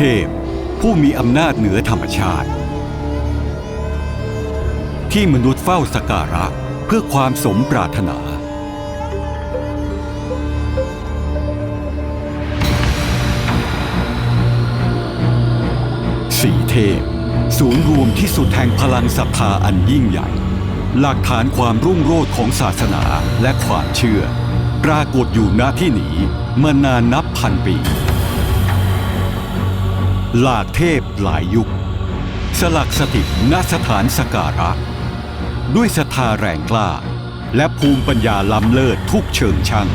พ ผู้มีอำนาจเหนือธรรมชาติ ที่มนุษย์เฝ้าสกการะเพื่อความสมปรารถนา สีเทพ ศูนย์รวมที่สุดแห่งพลังศรัทธาอันยิ่งใหญ่ หลักฐานความรุ่งโรจน์ของศาสนาและความเชื่อ ปรากฏอยู่ณที่นี้มานานนับพันปี หลากเทพหลายยุค สลักสถิตณสถานสการะ ด้วยศรัทธาแรงกล้า และภูมิปัญญาล้ำเลิศทุกเชิงชัง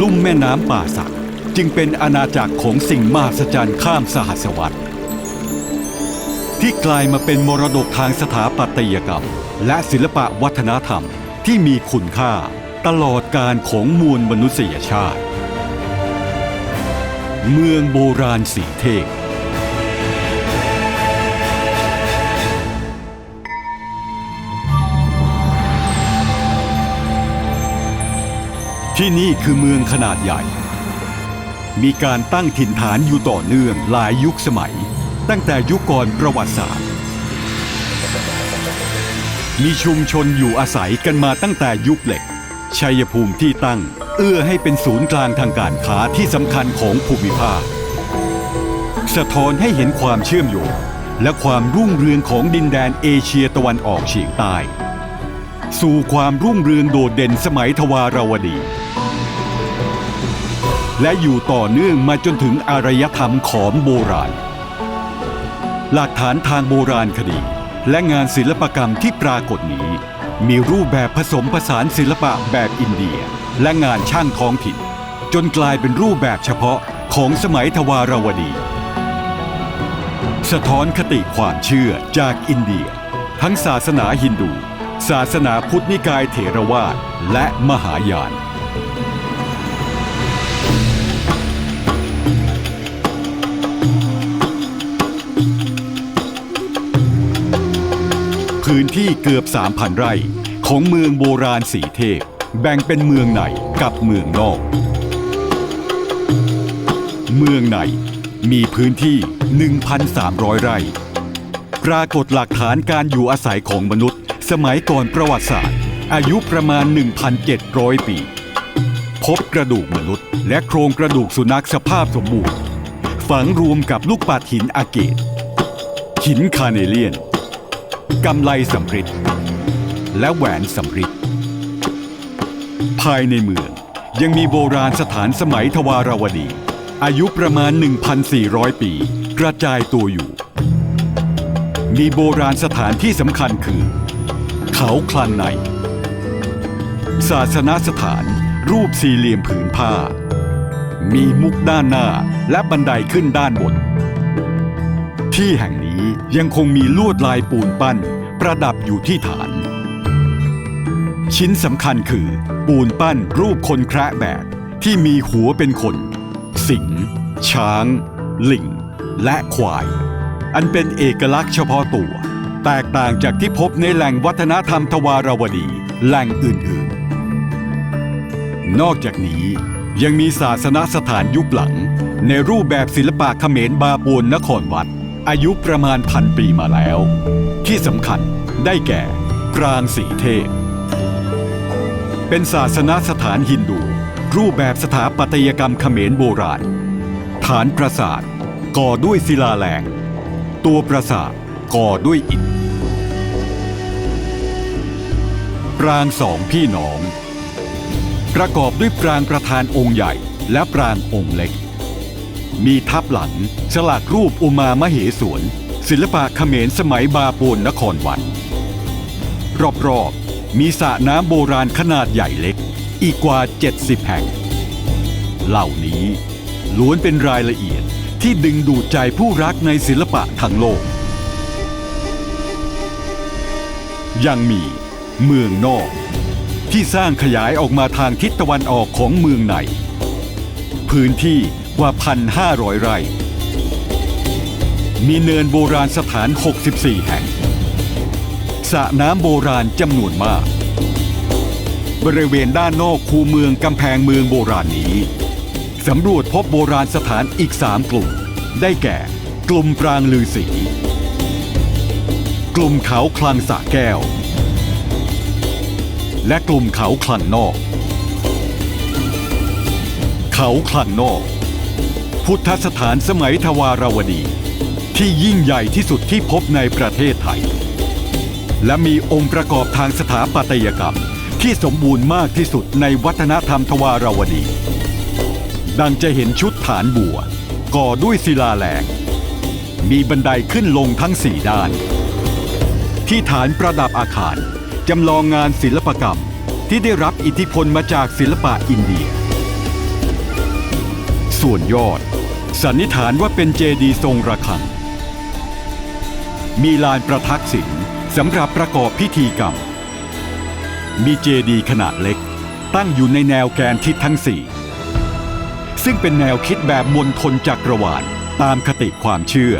ลุ่มแม่น้ำป่าสักจึงเป็นอาณาจักรของสิ่งมหัศจรรย์ข้ามสหัสวรรษ ที่กลายมาเป็นมรดกทางสถาปัตยกรรม และศิลปะวัฒนธรรมที่มีคุณค่าตลอดการของมวลมนุษยชาติ เมืองโบราณสีเทพที่นี่คือเมืองขนาดใหญ่ มีการตั้งถิ่นฐานอยู่ต่อเนื่องหลายยุคสมัย ตั้งแต่ยุคก่อนประวัติศาสตร์ มีชุมชนอยู่อาศัยกันมาตั้งแต่ยุคเหล็ก ชัยภูมิที่ตั้ง เอื้อให้เป็นศูนย์กลางทางการค้าที่สำคัญของภูมิภาค สะท้อนให้เห็นความเชื่อมโยงและความรุ่งเรืองของดินแดนเอเชียตะวันออกเฉียงใต้ สู่ความรุ่งเรืองโดดเด่นสมัยทวารวดี และอยู่ต่อเนื่องมาจนถึงอารยธรรมขอมโบราณ หลักฐานทางโบราณคดี และงานศิลปกรรมที่ปรากฏนี้ มีรูปแบบผสมผสานศิลปะแบบอินเดีย และงานช่างท้องถิ่น จนกลายเป็นรูปแบบเฉพาะของสมัยทวารวดี สะท้อนคติความเชื่อจากอินเดีย ทั้งศาสนาฮินดู ศาสนาพุทธนิกายเถรวาทและมหายาน พื้นที่เกือบ 3,000 ไร่ ของเมืองโบราณสีเทพ แบ่งเป็นเมืองในกับเมืองนอก เมืองในมีพื้นที่ 1,300 ไร่ ปรากฏหลักฐานการอยู่อาศัยของมนุษย์ สมัยก่อนประวัติศาสตร์ อายุประมาณ 1,700 ปี พบกระดูกมนุษย์ และโครงกระดูกสุนัขสภาพสมบูรณ์ ฝังรวมกับลูกปัดหินอาเกตหินคาเนเลียน กำไลสำริดและแหวนสำริดภายในเมืองยังมีโบราณสถานสมัยทวารวดี อายุประมาณ 1,400 ปี กระจายตัวอยู่ มีโบราณสถานที่สำคัญคือ เขาคลันใน ศาสนสถานรูปสี่เหลี่ยมผืนผ้า มีมุกด้านหน้าและบันไดขึ้นด้านบน ที่แห่งนี้ ยังคงมีลวดลายปูนปั้น ประดับอยู่ที่ฐาน ชิ้นสำคัญคือ ปูนปั้นรูปคนแคระแบกที่มีหัวเป็นคน สิง ช้าง ลิง และควาย อันเป็นเอกลักษณ์เฉพาะตัว แตกต่างจากที่พบในแหล่งวัฒนธรรมทวารวดีแหล่งอื่นๆ นอกจากนี้ยังมีศาสนสถานยุคหลัง ในรูปแบบศิลปะเขมรบาปวนนครวัด อายุประมาณพันปีมาแล้ว ที่สำคัญได้แก่ปรางสีเทพ เป็นศาสนสถานฮินดู รูปแบบสถาปัตยกรรมเขมรโบราณ ฐานปราสาทก่อด้วยศิลาแรงตัวปราสาทก่อด้วยอิฐปรางสองพี่น้อง ประกอบด้วยปรางประธานองค์ใหญ่และปรางองค์เล็ก มีทับหลังฉลากรูปอุมามเหสวน ศิลปะเขมรสมัยบาปูนนครวัดรอบๆ มีสระน้ำโบราณขนาดใหญ่เล็ก อีกกว่า 70 แห่ง เหล่านี้ล้วนเป็นรายละเอียดที่ดึงดูดใจผู้รักในศิลปะทั้งโลก ยังมีเมืองนอก ที่สร้างขยายออกมาทางทิศตะวันออกของเมืองใน พื้นที่ กว่า 1,500 ไร่ มีเนินโบราณสถาน 64 แห่งสระน้ำโบราณจำนวนมาก บริเวณด้านนอกคูเมืองกำแพงเมืองโบราณนี้ สำรวจพบโบราณสถานอีกสามกลุ่ม ได้แก่ กลุ่มปรางลือสี กลุ่มเขาคลังสะแก้ว และกลุ่มเขาคลังนอก เขาคลังนอก พุทธสถานสมัยทวารวดี ที่ยิ่งใหญ่ที่สุดที่พบในประเทศไทย และมีองค์ประกอบทางสถาปัตยกรรมที่สมบูรณ์มากที่สุดในวัฒนธรรมทวารวดี ดังจะเห็นชุดฐานบัว ก่อด้วยศิลาแรงมีบันไดขึ้นลงทั้งสี่ด้าน ที่ฐานประดับอาคารจำลองงานศิลปกรรมที่ได้รับอิทธิพลมาจากศิลปะอินเดีย ส่วนยอด สันนิษฐานว่าเป็นเจดีย์ทรงระฆัง มีลานประทักษิณสำหรับประกอบพิธีกรรม มีเจดีย์ขนาดเล็ก ตั้งอยู่ในแนวแกนทิศทั้งสี่ ซึ่งเป็นแนวคิดแบบมณฑลจักรวาลตามคติความเชื่อ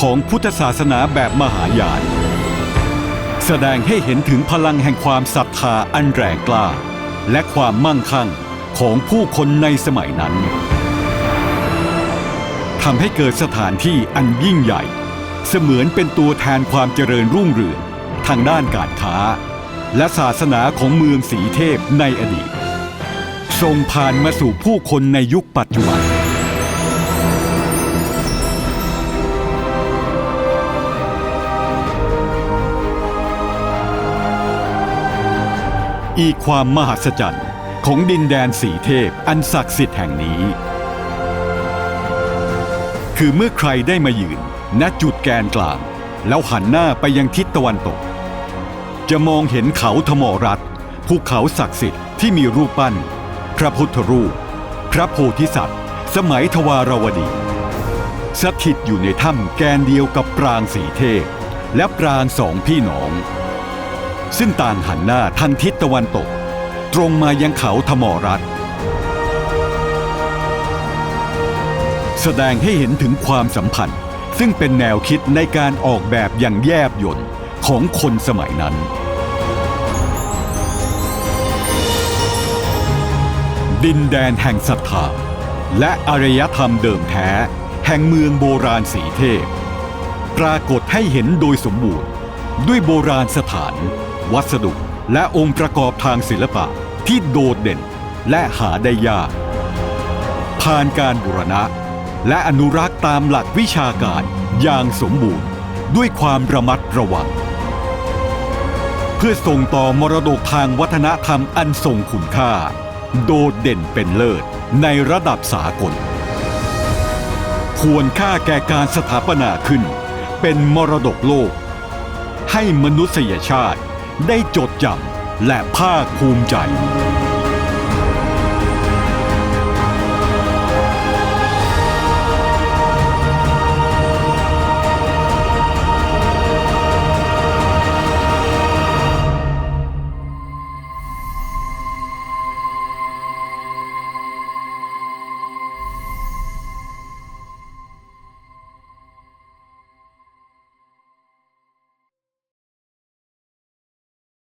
ของพุทธศาสนาแบบมหายาน แสดงให้เห็นถึงพลังแห่งความศรัทธาอันแรงกล้า และความมั่งคั่งของผู้คนในสมัยนั้น ทำให้เกิดสถานที่อันยิ่งใหญ่ เสมือนเป็นตัวแทนความเจริญรุ่งเรืองทางด้านการค้า และศาสนาของเมืองสีเทพในอดีตส่งผ่านมาสู่ผู้คนในยุคปัจจุบัน อีกความมหัศจรรย์ของดินแดนสีเทพอันศักดิ์สิทธิ์แห่งนี้ คือเมื่อใครได้มายืน ณจุดแกนกลาง แล้วหันหน้าไปยังทิศตะวันตก จะมองเห็นเขาธมรัตภูเขาศักดิ์สิทธิ์ที่มีรูปปั้น พระพุทธรูป พระโพธิสัตว์ สมัยทวารวดี สถิตอยู่ในถ้ำแกนเดียวกับปรางสีเทพ และปรางสองพี่น้อง ซึ่งต่างหันหน้าทางทิศตะวันตก ตรงมายังเขาธมรัตน์ แสดงให้เห็นถึงความสัมพันธ์ ซึ่งเป็นแนวคิดในการออกแบบอย่างแยบยลของคนสมัยนั้น ดินแดนแห่งศรัทธาและอารยธรรมเดิมแท้ แห่งเมืองโบราณสีเทพ ปรากฏให้เห็นโดยสมบูรณ์ ด้วยโบราณสถาน วัสดุและองค์ประกอบทางศิลปะที่โดดเด่นและหาได้ยาก ผ่านการบูรณะ และอนุรักษ์ตามหลักวิชาการอย่างสมบูรณ์ด้วยความระมัดระวัง เพื่อส่งต่อมรดกทางวัฒนธรรมอันทรงคุณค่า โดดเด่นเป็นเลิศในระดับสากล ควรค่าแก่การสถาปนาขึ้น เป็นมรดกโลก ให้มนุษยชาติได้จดจำและภาคภูมิใจ